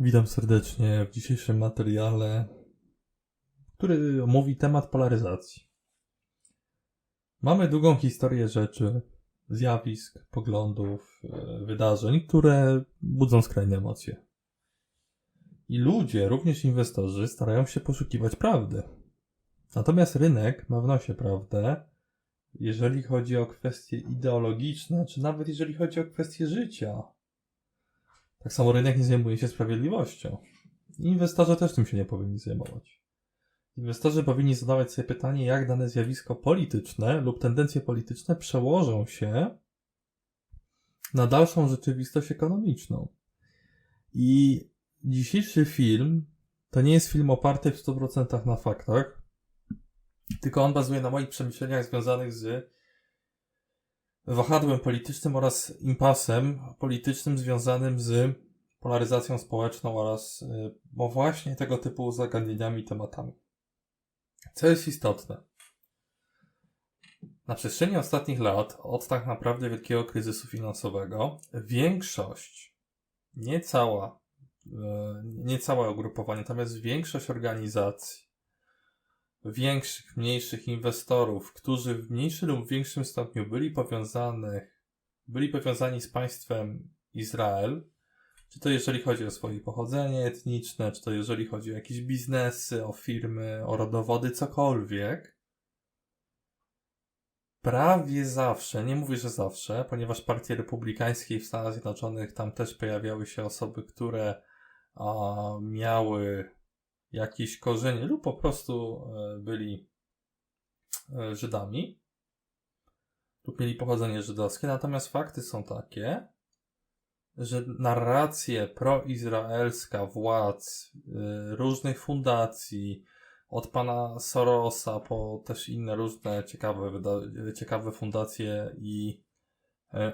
Witam serdecznie w dzisiejszym materiale, który omówi temat polaryzacji. Mamy długą historię rzeczy, zjawisk, poglądów, e, wydarzeń, które budzą skrajne emocje. I ludzie, również inwestorzy, starają się poszukiwać prawdy. Natomiast rynek ma w nosie prawdę, jeżeli chodzi o kwestie ideologiczne, czy nawet jeżeli chodzi o kwestie życia. Tak samo rynek nie zajmuje się sprawiedliwością. Inwestorzy też tym się nie powinni zajmować. Inwestorzy powinni zadawać sobie pytanie, jak dane zjawisko polityczne lub tendencje polityczne przełożą się na dalszą rzeczywistość ekonomiczną. I dzisiejszy film to nie jest film oparty w 100% na faktach, tylko on bazuje na moich przemyśleniach związanych z wahadłem politycznym oraz impasem politycznym związanym z polaryzacją społeczną oraz y, bo właśnie tego typu zagadnieniami i tematami. Co jest istotne? Na przestrzeni ostatnich lat, od tak naprawdę wielkiego kryzysu finansowego, większość, nie cała, y, nie całe ugrupowanie, natomiast większość organizacji, większych, mniejszych inwestorów, którzy w mniejszym lub większym stopniu byli powiązanych, byli powiązani z państwem Izrael, czy to jeżeli chodzi o swoje pochodzenie etniczne, czy to jeżeli chodzi o jakieś biznesy, o firmy, o rodowody, cokolwiek, prawie zawsze, nie mówię, że zawsze, ponieważ partii republikańskiej w Stanach Zjednoczonych tam też pojawiały się osoby, które a, miały jakieś korzenie lub po prostu e, byli e, Żydami lub mieli pochodzenie żydowskie. Natomiast fakty są takie, że narracje proizraelska władz, e, różnych fundacji, od pana Sorosa po też inne różne ciekawe, ciekawe fundacje i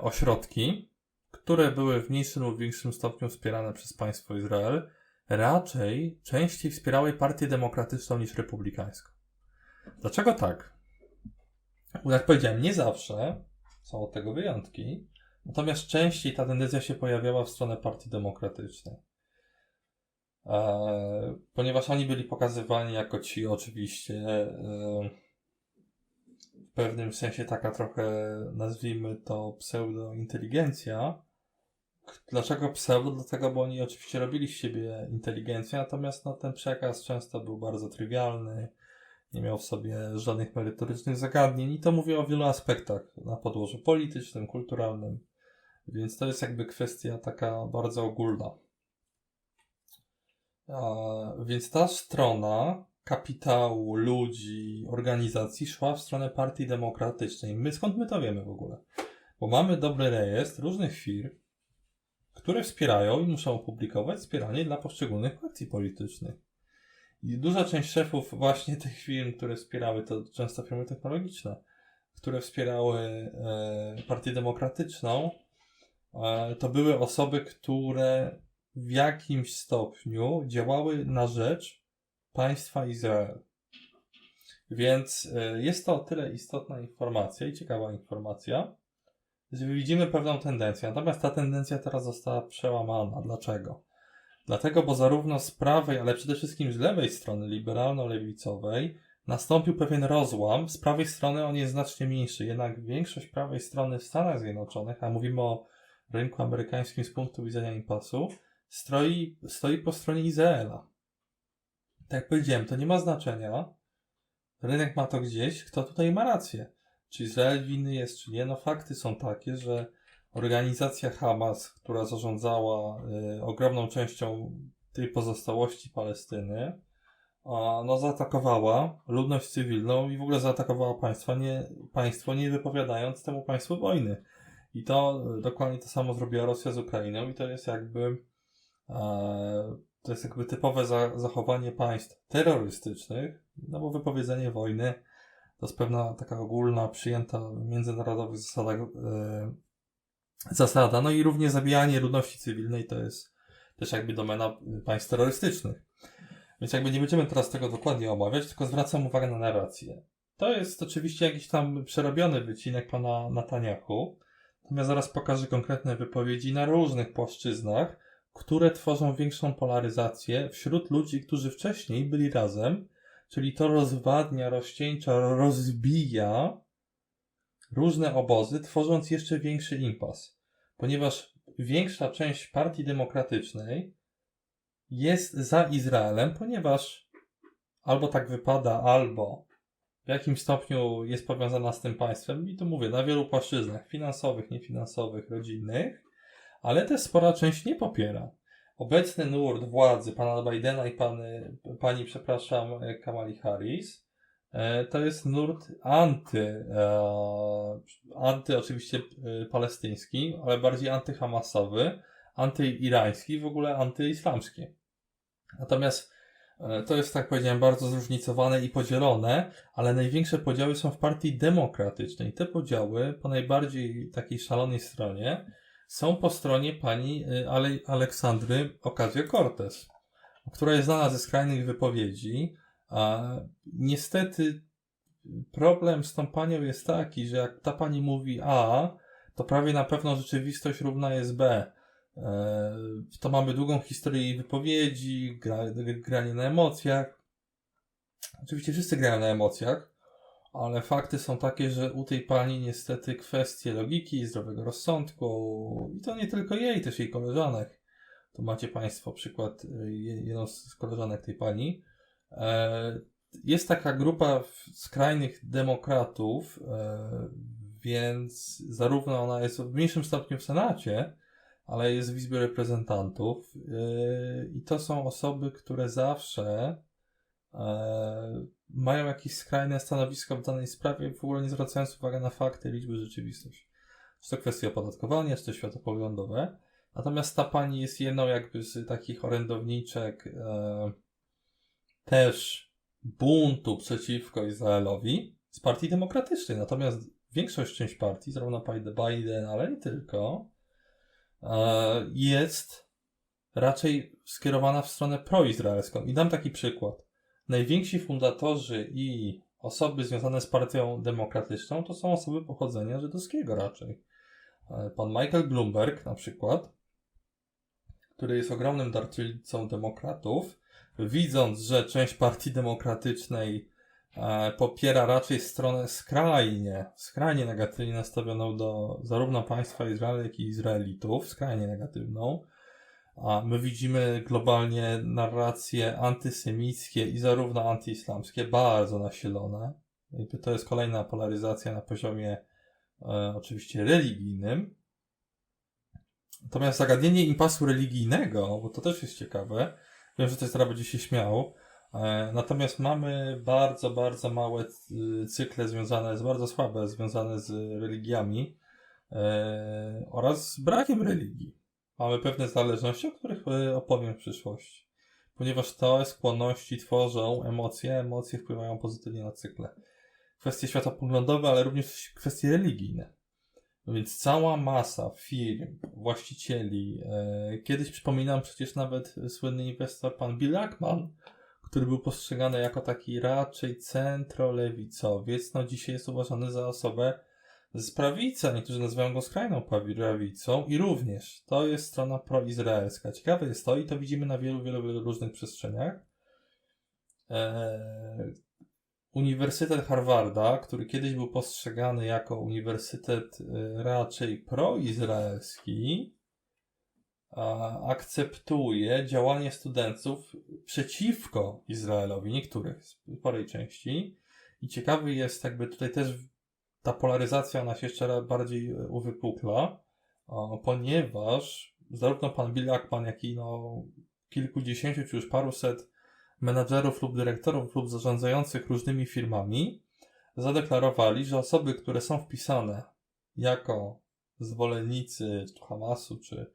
ośrodki, które były w mniejszym lub większym stopniu wspierane przez państwo Izrael, raczej częściej wspierały partię demokratyczną niż republikańską. Dlaczego tak? Bo jak powiedziałem, nie zawsze są od tego wyjątki, natomiast częściej ta tendencja się pojawiała w stronę partii demokratycznej. Eee, ponieważ oni byli pokazywani jako ci oczywiście eee, w pewnym sensie taka trochę, nazwijmy to pseudo-inteligencja, Dlaczego pseudo? Dlatego, bo oni oczywiście robili z siebie inteligencję, natomiast no, ten przekaz często był bardzo trywialny, nie miał w sobie żadnych merytorycznych zagadnień i to mówię o wielu aspektach na podłożu politycznym, kulturalnym, więc to jest jakby kwestia taka bardzo ogólna. A, więc ta strona kapitału, ludzi, organizacji szła w stronę partii demokratycznej. My skąd my to wiemy w ogóle? Bo mamy dobry rejestr różnych firm, które wspierają i muszą opublikować wspieranie dla poszczególnych partii politycznych. I duża część szefów właśnie tych firm, które wspierały, to często firmy technologiczne, które wspierały e, partię demokratyczną, e, to były osoby, które w jakimś stopniu działały na rzecz państwa Izrael. Więc e, jest to o tyle istotna informacja i ciekawa informacja, widzimy pewną tendencję. Natomiast ta tendencja teraz została przełamana. Dlaczego? Dlatego, bo zarówno z prawej, ale przede wszystkim z lewej strony liberalno-lewicowej nastąpił pewien rozłam. Z prawej strony on jest znacznie mniejszy, jednak większość prawej strony w Stanach Zjednoczonych, a mówimy o rynku amerykańskim z punktu widzenia impasu, stoi, stoi po stronie Izraela. Tak jak powiedziałem, to nie ma znaczenia. Rynek ma to gdzieś, kto tutaj ma rację. Czy Izrael winny jest, czy nie? No fakty są takie, że organizacja Hamas, która zarządzała y, ogromną częścią tej pozostałości Palestyny, a, no zaatakowała ludność cywilną i w ogóle zaatakowała państwa, nie, państwo, nie wypowiadając temu państwu wojny. I to y, dokładnie to samo zrobiła Rosja z Ukrainą i to jest jakby to jest jakby typowe za, zachowanie państw terrorystycznych, no bo wypowiedzenie wojny to jest pewna taka ogólna, przyjęta w międzynarodowych zasadach yy, zasada. No i również zabijanie ludności cywilnej to jest też jakby domena państw terrorystycznych. Więc jakby nie będziemy teraz tego dokładnie omawiać, tylko zwracam uwagę na narrację. To jest oczywiście jakiś tam przerobiony wycinek pana Nataniahu. Natomiast zaraz pokażę konkretne wypowiedzi na różnych płaszczyznach, które tworzą większą polaryzację wśród ludzi, którzy wcześniej byli razem, czyli to rozwadnia, rozcieńcza, rozbija różne obozy, tworząc jeszcze większy impas. Ponieważ większa część partii demokratycznej jest za Izraelem, ponieważ albo tak wypada, albo w jakimś stopniu jest powiązana z tym państwem. I tu mówię, na wielu płaszczyznach finansowych, niefinansowych, rodzinnych, ale też spora część nie popiera. Obecny nurt władzy pana Bidena i pany, pani, przepraszam, Kamali Harris e, to jest nurt anty, e, anty oczywiście e, palestyński, ale bardziej antyhamasowy, antyirański, w ogóle antyislamski. Natomiast to jest, tak powiedziałem, bardzo zróżnicowane i podzielone, ale największe podziały są w partii demokratycznej. Te podziały po najbardziej takiej szalonej stronie są po stronie pani e, Ale Aleksandry Ocasio-Cortez, która jest znana ze skrajnych wypowiedzi. A niestety problem z tą panią jest taki, że jak ta pani mówi A, to prawie na pewno rzeczywistość równa jest B. E, To mamy długą historię jej wypowiedzi, gra, granie na emocjach. Oczywiście wszyscy grają na emocjach, ale fakty są takie, że u tej pani niestety kwestie logiki, zdrowego rozsądku i to nie tylko jej, też jej koleżanek. Tu macie Państwo przykład y, je- jedną z koleżanek tej pani. E, Jest taka grupa skrajnych demokratów, e, więc zarówno ona jest w mniejszym stopniu w Senacie, ale jest w Izbie Reprezentantów yy, i to są osoby, które zawsze e, mają jakieś skrajne stanowisko w danej sprawie, w ogóle nie zwracając uwagi na fakty, liczby, rzeczywistość. Czy to kwestie opodatkowania, czy to światopoglądowe. Natomiast ta pani jest jedną jakby z takich orędowniczek e, też buntu przeciwko Izraelowi z partii demokratycznej. Natomiast większość część partii, zarówno Biden, ale nie tylko, e, jest raczej skierowana w stronę proizraelską. I dam taki przykład. Najwięksi fundatorzy i osoby związane z partią demokratyczną to są osoby pochodzenia żydowskiego raczej. E, Pan Michael Bloomberg na przykład, który jest ogromnym darczyńcą demokratów, widząc, że część partii demokratycznej e, popiera raczej stronę skrajnie, skrajnie negatywnie nastawioną do zarówno państwa Izrael, jak i Izraelitów, skrajnie negatywną. A my widzimy globalnie narracje antysemickie i zarówno antyislamskie bardzo nasilone. I to jest kolejna polaryzacja na poziomie e, oczywiście religijnym. Natomiast zagadnienie impasu religijnego, bo to też jest ciekawe, wiem, że ktoś teraz będzie się śmiał, e, natomiast mamy bardzo, bardzo małe y, cykle związane, z bardzo słabe, związane z religiami e, oraz z brakiem religii. Mamy pewne zależności, o których e, opowiem w przyszłości. Ponieważ te skłonności tworzą emocje, emocje wpływają pozytywnie na cykle. Kwestie światopoglądowe, ale również kwestie religijne. Więc cała masa firm, właścicieli, e, kiedyś przypominam przecież nawet słynny inwestor pan Bill Ackman, który był postrzegany jako taki raczej centrolewicowiec, no dzisiaj jest uważany za osobę z prawicy, niektórzy nazywają go skrajną prawicą i również to jest strona proizraelska. Ciekawe jest to i to widzimy na wielu, wielu, wielu różnych przestrzeniach. Eee, Uniwersytet Harvarda, który kiedyś był postrzegany jako uniwersytet e, raczej proizraelski, akceptuje działanie studentów przeciwko Izraelowi, niektórych, sporej części. I ciekawy jest, jakby tutaj też ta polaryzacja ona się jeszcze bardziej e, uwypukla, ponieważ zarówno pan Bill Ackman, jak i no, kilkudziesięciu czy już paruset menadżerów lub dyrektorów lub zarządzających różnymi firmami zadeklarowali, że osoby, które są wpisane jako zwolennicy Hamasu, czy,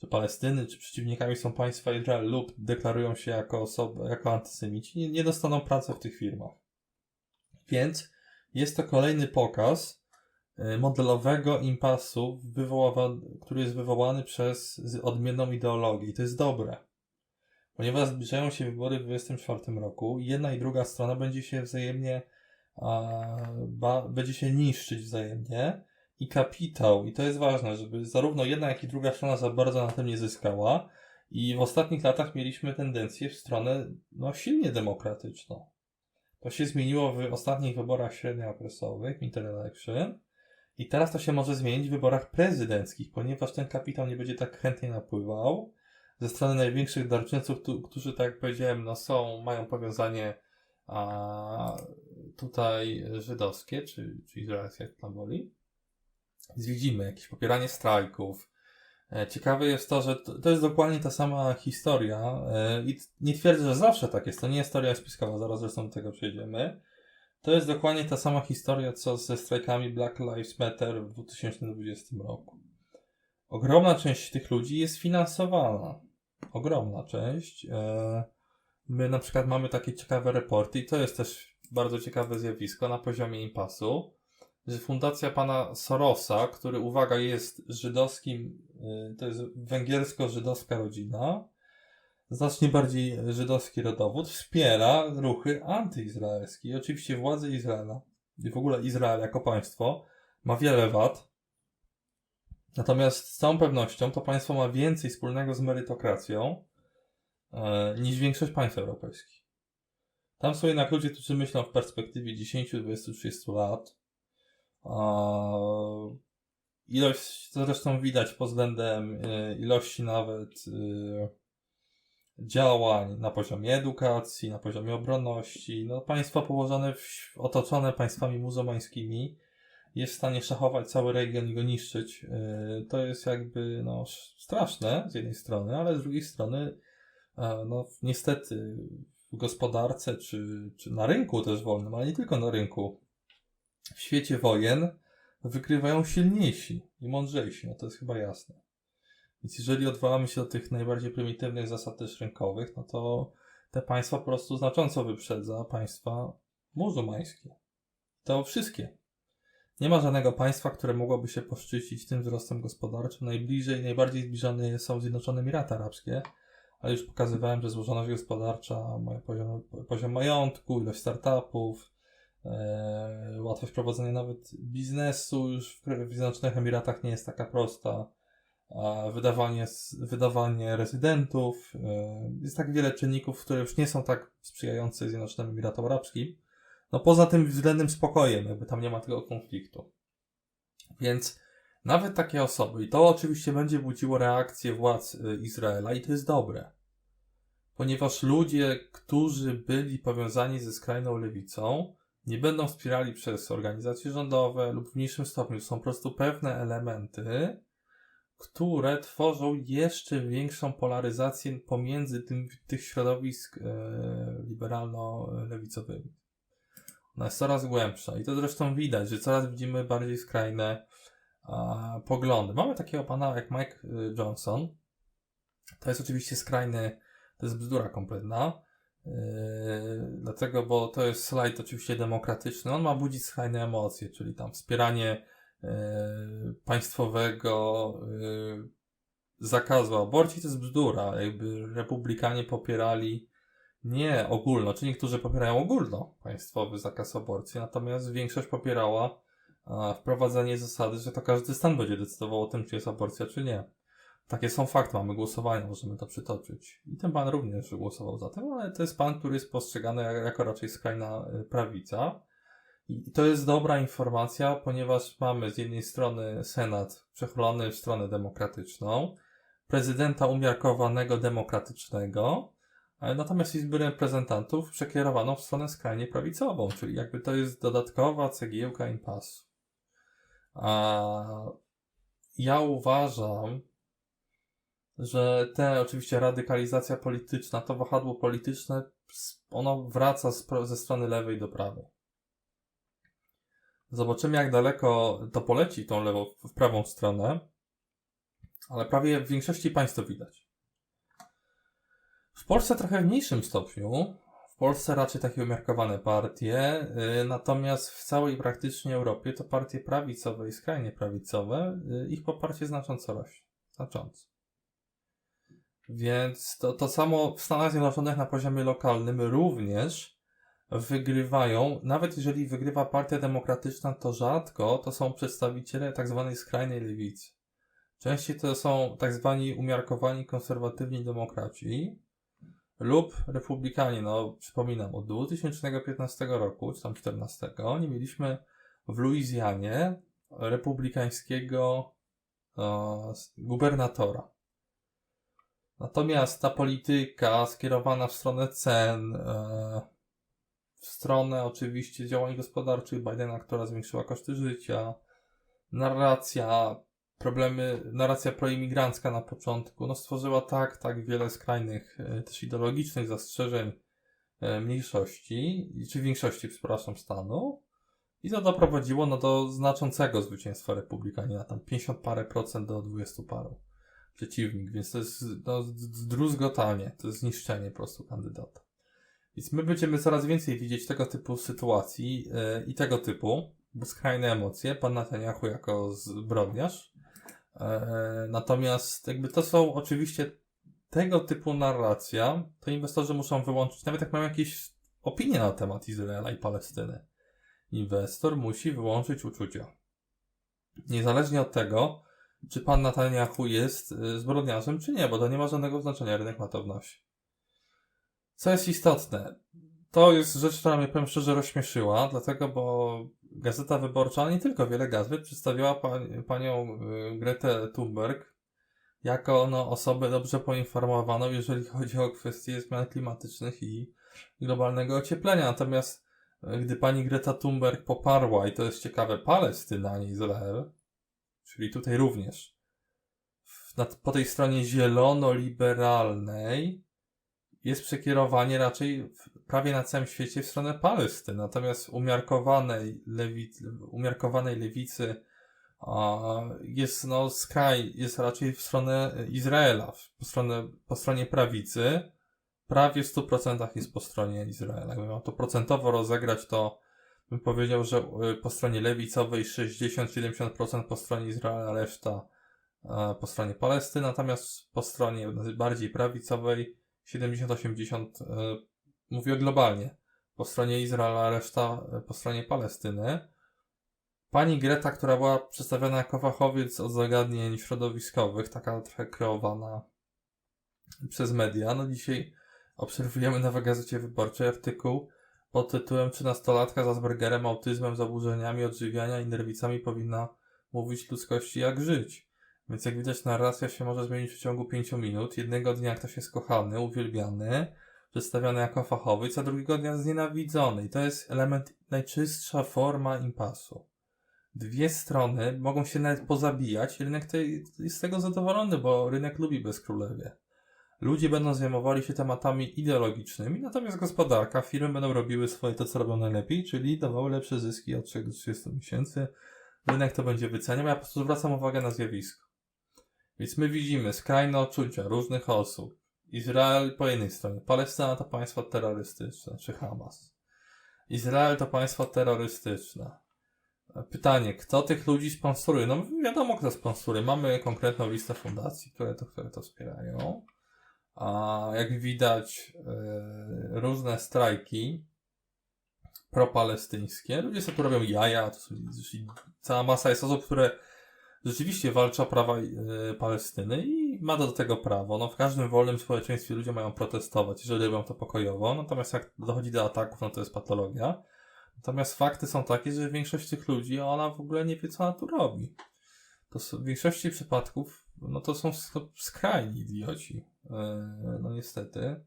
czy Palestyny, czy przeciwnikami są państwa Izrael lub deklarują się jako osoby, jako antysemici, nie, nie dostaną pracy w tych firmach. Więc jest to kolejny pokaz y, modelowego impasu, który jest wywołany przez odmienną ideologię. I to jest dobre. Ponieważ zbliżają się wybory w 2024 roku, jedna i druga strona będzie się wzajemnie, ba, będzie się niszczyć wzajemnie i kapitał, i to jest ważne, żeby zarówno jedna, jak i druga strona za bardzo na tym nie zyskała. I w ostatnich latach mieliśmy tendencję w stronę no, silnie demokratyczną. To się zmieniło w ostatnich wyborach średniookresowych, interelection, i teraz to się może zmienić w wyborach prezydenckich, ponieważ ten kapitał nie będzie tak chętnie napływał ze strony największych darczyńców, tu- którzy, tak jak powiedziałem, no są, mają powiązanie a, tutaj żydowskie, czy, czy izraelskie, jak tam woli. Więc widzimy jakieś popieranie strajków. E, Ciekawe jest to, że to, jest dokładnie ta sama historia e, i nie twierdzę, że zawsze tak jest. To nie jest teoria spiskowa, zaraz zresztą do tego przejdziemy. To jest dokładnie ta sama historia, co ze strajkami Black Lives Matter w 2020 roku. Ogromna część tych ludzi jest finansowana. Ogromna część. E, My na przykład mamy takie ciekawe reporty i to jest też bardzo ciekawe zjawisko na poziomie impasu, że fundacja pana Sorosa, który uwaga jest żydowskim, y, to jest węgiersko-żydowska rodzina, znacznie bardziej żydowski rodowód, wspiera ruchy antyizraelskie. I oczywiście władze Izraela i w ogóle Izrael jako państwo ma wiele wad. Natomiast z całą pewnością to państwo ma więcej wspólnego z merytokracją e, niż większość państw europejskich. Tam są jednak ludzie, którzy myślą w perspektywie 10, 20, 30 lat. Ilość, to zresztą widać pod względem e, ilości nawet e, działań na poziomie edukacji, na poziomie obronności. No, państwo położone, w, otoczone państwami muzułmańskimi jest w stanie szachować cały region i go niszczyć. E, To jest jakby no, sz- straszne z jednej strony, ale z drugiej strony e, no, niestety w gospodarce czy, czy na rynku też wolnym, ale nie tylko na rynku, w świecie wojen wygrywają silniejsi i mądrzejsi. No to jest chyba jasne. Więc jeżeli odwołamy się do tych najbardziej prymitywnych zasad też rynkowych, no to te państwa po prostu znacząco wyprzedza państwa muzułmańskie. To wszystkie. Nie ma żadnego państwa, które mogłoby się poszczycić tym wzrostem gospodarczym. Najbliżej, najbardziej zbliżone są Zjednoczone Emiraty Arabskie, ale już pokazywałem, że złożoność gospodarcza, poziom, poziom majątku, ilość startupów, łatwość prowadzenia nawet biznesu już w, w Zjednoczonych Emiratach nie jest taka prosta. Wydawanie, wydawanie rezydentów, e, jest tak wiele czynników, które już nie są tak sprzyjające Zjednoczonym Emiratom Arabskim. No poza tym względnym spokojem, jakby tam nie ma tego konfliktu. Więc nawet takie osoby, i to oczywiście będzie budziło reakcję władz y, Izraela, i to jest dobre. Ponieważ ludzie, którzy byli powiązani ze skrajną lewicą, nie będą wspierali przez organizacje rządowe lub w mniejszym stopniu. Są po prostu pewne elementy, które tworzą jeszcze większą polaryzację pomiędzy tym, tych środowisk e, liberalno-lewicowymi. Ona jest coraz głębsza i to zresztą widać, że coraz widzimy bardziej skrajne a, poglądy. Mamy takiego pana jak Mike y, Johnson. To jest oczywiście skrajny, to jest bzdura kompletna. Yy, dlatego, bo to jest slajd oczywiście demokratyczny. On ma budzić skrajne emocje, czyli tam wspieranie yy, państwowego yy, zakazu aborcji to jest bzdura. Jakby republikanie popierali nie ogólno, czy niektórzy popierają ogólno państwowy zakaz aborcji, natomiast większość popierała wprowadzenie zasady, że to każdy stan będzie decydował o tym, czy jest aborcja, czy nie. Takie są fakty, mamy głosowania, możemy to przytoczyć. I ten pan również głosował za tym, ale to jest pan, który jest postrzegany jak- jako raczej skrajna y, prawica. I to jest dobra informacja, ponieważ mamy z jednej strony Senat przechylony w stronę demokratyczną, prezydenta umiarkowanego demokratycznego, natomiast Izby Reprezentantów przekierowaną w stronę skrajnie prawicową, czyli jakby to jest dodatkowa cegiełka impasu. A ja uważam, że te oczywiście radykalizacja polityczna, to wahadło polityczne, ono wraca ze strony lewej do prawej. Zobaczymy, jak daleko to poleci tą lewą, w prawą stronę, ale prawie w większości państw to widać. W Polsce trochę w mniejszym stopniu. W Polsce raczej takie umiarkowane partie, y, natomiast w całej praktycznie Europie to partie prawicowe i skrajnie prawicowe, y, ich poparcie znacząco rośnie. Znacząco. Więc to, to samo w Stanach Zjednoczonych na poziomie lokalnym również wygrywają, nawet jeżeli wygrywa partia demokratyczna, to rzadko to są przedstawiciele tak zwanej skrajnej lewicy. Częściej to są tak zwani umiarkowani konserwatywni demokraci lub republikanie. No, przypominam, od 2015 roku, czy tam 14, nie mieliśmy w Luizjanie republikańskiego e, gubernatora. Natomiast ta polityka skierowana w stronę cen, e, w stronę oczywiście działań gospodarczych Bidena, która zwiększyła koszty życia, narracja, problemy, narracja proimigrancka na początku, no stworzyła tak, tak wiele skrajnych, e, też ideologicznych zastrzeżeń e, mniejszości, czy większości, przepraszam, stanu. I to doprowadziło no, do znaczącego zwycięstwa republikanina, tam 50 parę procent do 20 paru przeciwnik, więc to jest no, to jest zniszczenie po prostu kandydata. Więc my będziemy coraz więcej widzieć tego typu sytuacji yy, i tego typu, bo skrajne emocje, pan Netanyahu jako zbrodniarz. Yy, natomiast jakby to są oczywiście tego typu narracja, to inwestorzy muszą wyłączyć, nawet jak mają jakieś opinie na temat Izraela i Palestyny. Inwestor musi wyłączyć uczucia. Niezależnie od tego, czy pan Netanyahu jest y, zbrodniarzem, czy nie, bo to nie ma żadnego znaczenia, rynek ma to. Co jest istotne? To jest rzecz, która mnie, powiem szczerze, rozśmieszyła, dlatego, bo Gazeta Wyborcza, nie tylko wiele gazet, przedstawiła pań, panią y, Gretę Thunberg jako no, osobę dobrze poinformowaną, jeżeli chodzi o kwestie zmian klimatycznych i globalnego ocieplenia. Natomiast y, gdy pani Greta Thunberg poparła, i to jest ciekawe, Palestynę, a nie Izrael, czyli tutaj również, po tej stronie zielono-liberalnej jest przekierowanie raczej w, prawie na całym świecie w stronę Palestyny. Natomiast umiarkowanej, lewi, umiarkowanej lewicy a, jest no skraj, jest raczej w stronę Izraela, po, stronę, po stronie prawicy prawie w 100% jest po stronie Izraela. Jakby miał to procentowo rozegrać, to bym powiedział, że y, po stronie lewicowej 60-70% po stronie Izraela, reszta po stronie Palestyny, natomiast po stronie bardziej prawicowej 70-80 e, mówię globalnie. Po stronie Izraela, reszta e, po stronie Palestyny. Pani Greta, która była przedstawiona jako fachowiec od zagadnień środowiskowych, taka trochę kreowana przez media, no dzisiaj obserwujemy na Gazecie Wyborczej artykuł pod tytułem 13-latka z Aspergerem, autyzmem, zaburzeniami odżywiania i nerwicami powinna mówić ludzkości jak żyć. Więc jak widać narracja się może zmienić w ciągu 5 minut. Jednego dnia ktoś jest kochany, uwielbiany, przedstawiony jako fachowiec, a drugiego dnia znienawidzony. I to jest element, najczystsza forma impasu. Dwie strony mogą się nawet pozabijać rynek jest z tego zadowolony, bo rynek lubi bezkrólewie. Ludzie będą zajmowali się tematami ideologicznymi, natomiast gospodarka, firmy będą robiły swoje to, co robią najlepiej, czyli dawały lepsze zyski od 3 do 30 miesięcy. Rynek to będzie wyceniał, ja po prostu zwracam uwagę na zjawisko. Więc my widzimy skrajne odczucia różnych osób. Izrael po jednej stronie, Palestyna to państwo terrorystyczne, czy Hamas. Izrael to państwo terrorystyczne. Pytanie, kto tych ludzi sponsoruje? No wiadomo, kto sponsoruje. Mamy konkretną listę fundacji, które to, które to wspierają. A jak widać, yy, różne strajki propalestyńskie. Ludzie sobie tu robią jaja, to są, cała masa jest osób, które rzeczywiście walczy o prawa yy, Palestyny i ma do tego prawo. No, w każdym wolnym społeczeństwie ludzie mają protestować, jeżeli robią to pokojowo, natomiast jak dochodzi do ataków, no to jest patologia. Natomiast fakty są takie, że większość tych ludzi, ona w ogóle nie wie, co ona tu robi. To w większości przypadków, no to są skrajni idioci. E, no niestety.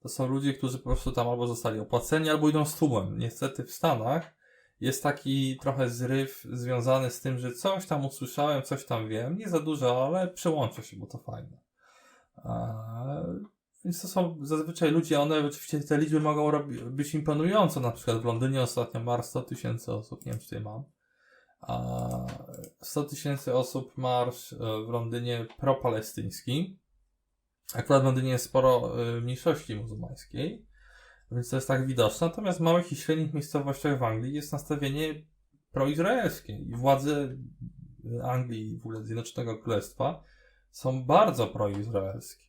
To są ludzie, którzy po prostu tam albo zostali opłaceni, albo idą z tłumem. Niestety w Stanach jest taki trochę zryw związany z tym, że coś tam usłyszałem, coś tam wiem. Nie za dużo, ale przełączę się, bo to fajne. Eee, więc to są zazwyczaj ludzie, one oczywiście te liczby mogą być imponujące. Na przykład w Londynie ostatnio marsz 100 tysięcy osób, nie wiem czy tutaj mam. A 100 tysięcy osób marsz e, w Londynie propalestyński. Akurat w Londynie jest sporo y, mniejszości muzułmańskiej, więc to jest tak widoczne. Natomiast w małych i średnich miejscowościach w Anglii jest nastawienie proizraelskie i władze Anglii i w ogóle Zjednoczonego Królestwa są bardzo proizraelskie.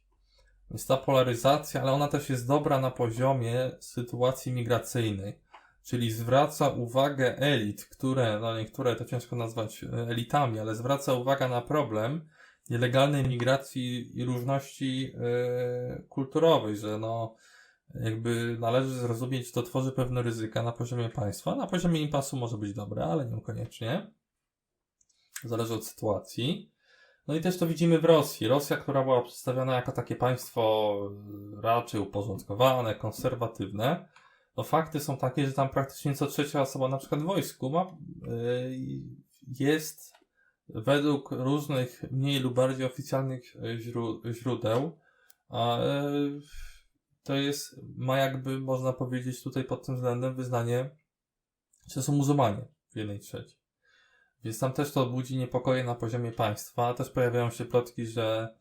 Więc ta polaryzacja, ale ona też jest dobra na poziomie sytuacji migracyjnej, czyli zwraca uwagę elit, które, no niektóre to ciężko nazwać elitami, ale zwraca uwagę na problem, nielegalnej migracji i różności e, kulturowej, że no jakby należy zrozumieć, to tworzy pewne ryzyka na poziomie państwa. Na poziomie impasu może być dobre, ale niekoniecznie. Zależy od sytuacji. No i też to widzimy w Rosji. Rosja, która była przedstawiona jako takie państwo e, raczej uporządkowane, konserwatywne, no fakty są takie, że tam praktycznie co trzecia osoba na przykład w wojsku ma, yy, jest według różnych mniej lub bardziej oficjalnych e, źró źródeł, yy, to jest, ma jakby, można powiedzieć tutaj pod tym względem wyznanie, to są muzułmanie w jednej trzeciej. Więc tam też to budzi niepokoje na poziomie państwa. Też pojawiają się plotki, że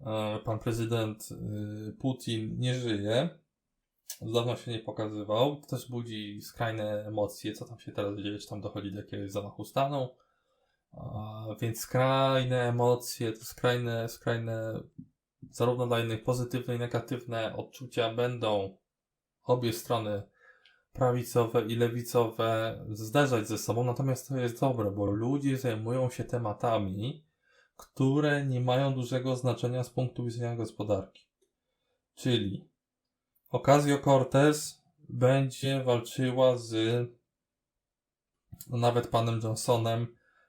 e, pan prezydent e, Putin nie żyje. Od dawna się nie pokazywał. To też budzi skrajne emocje, co tam się teraz dzieje, czy tam dochodzi do jakiegoś zamachu stanu. A, więc skrajne emocje, to skrajne, skrajne zarówno dla innych pozytywne i negatywne odczucia będą obie strony prawicowe i lewicowe zderzać ze sobą, natomiast to jest dobre, bo ludzie zajmują się tematami, które nie mają dużego znaczenia z punktu widzenia gospodarki. Czyli Ocasio-Cortez będzie walczyła z no, nawet panem Johnsonem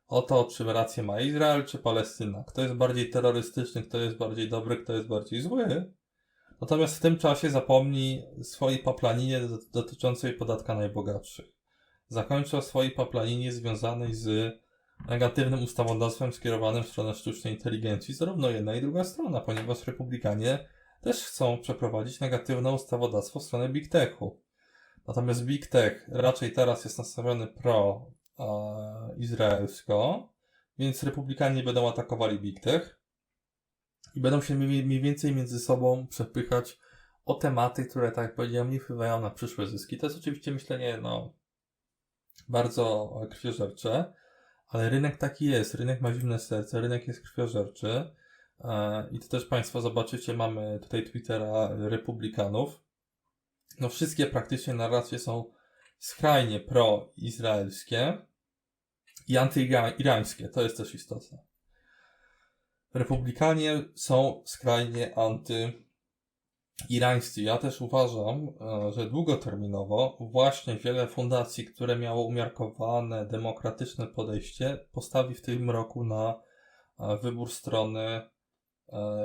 o to, czy rację ma Izrael, czy Palestyna. Kto jest bardziej terrorystyczny, kto jest bardziej dobry, kto jest bardziej zły. Natomiast w tym czasie zapomni swojej paplaninie dotyczącej podatka najbogatszych. Zakończy o swojej paplaninie związanej z negatywnym ustawodawstwem skierowanym w stronę sztucznej inteligencji, zarówno jedna i druga strona, ponieważ republikanie też chcą przeprowadzić negatywne ustawodawstwo w stronę Big Techu. Natomiast Big Tech raczej teraz jest nastawiony pro-izraelsko, więc republikanie będą atakowali Big Tech i będą się mniej więcej między sobą przepychać o tematy, które, tak jak powiedziałem, nie wpływają na przyszłe zyski. To jest oczywiście myślenie, no, bardzo krwiożercze, ale rynek taki jest. Rynek ma zimne serce, rynek jest krwiożerczy. E, I to też Państwo zobaczycie, mamy tutaj Twittera republikanów. No wszystkie praktycznie narracje są skrajnie pro-izraelskie i antyirańskie. To jest też istotne. Republikanie są skrajnie antyirańscy. Ja też uważam, e, że długoterminowo właśnie wiele fundacji, które miało umiarkowane, demokratyczne podejście, postawi w tym roku na e, wybór strony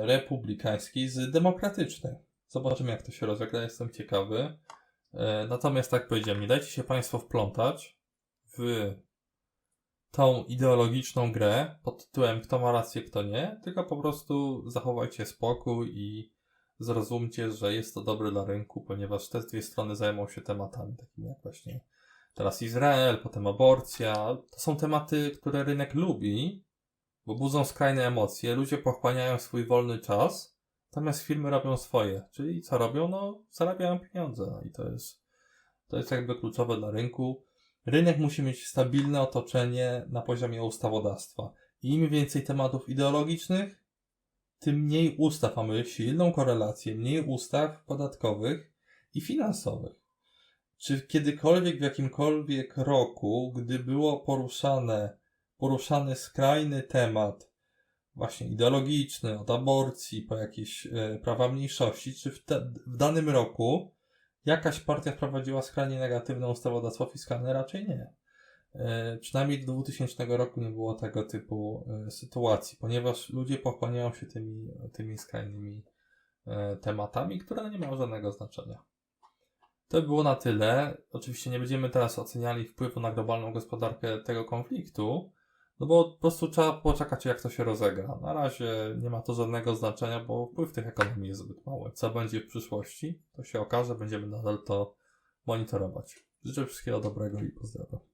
republikańskiej z demokratycznej. Zobaczymy, jak to się rozegra, jestem ciekawy. E, natomiast, tak powiedziałem, nie dajcie się Państwo wplątać w tą ideologiczną grę pod tytułem kto ma rację, kto nie, tylko po prostu zachowajcie spokój i zrozumcie, że jest to dobre dla rynku, ponieważ te dwie strony zajmą się tematami takimi jak właśnie teraz Izrael, potem aborcja. To są tematy, które rynek lubi, bo budzą skrajne emocje, ludzie pochłaniają swój wolny czas, natomiast firmy robią swoje. Czyli co robią? No, zarabiają pieniądze. I to jest, to jest jakby kluczowe dla rynku. Rynek musi mieć stabilne otoczenie na poziomie ustawodawstwa. I im więcej tematów ideologicznych, tym mniej ustaw. Mamy silną korelację, mniej ustaw podatkowych i finansowych. Czy kiedykolwiek w jakimkolwiek roku, gdy było poruszane poruszany skrajny temat, właśnie ideologiczny, od aborcji po jakieś e, prawa mniejszości, czy w, te, w danym roku jakaś partia wprowadziła skrajnie negatywne ustawodawstwo fiskalne? Raczej nie. E, przynajmniej do 2000 roku nie było tego typu e, sytuacji, ponieważ ludzie pochłaniają się tymi, tymi skrajnymi tematami, które nie mają żadnego znaczenia. To by było na tyle. Oczywiście nie będziemy teraz oceniali wpływu na globalną gospodarkę tego konfliktu, no bo po prostu trzeba poczekać, jak to się rozegra. Na razie nie ma to żadnego znaczenia, bo wpływ tych ekonomii jest zbyt mały. Co będzie w przyszłości, to się okaże, będziemy nadal to monitorować. Życzę wszystkiego dobrego i pozdrawiam.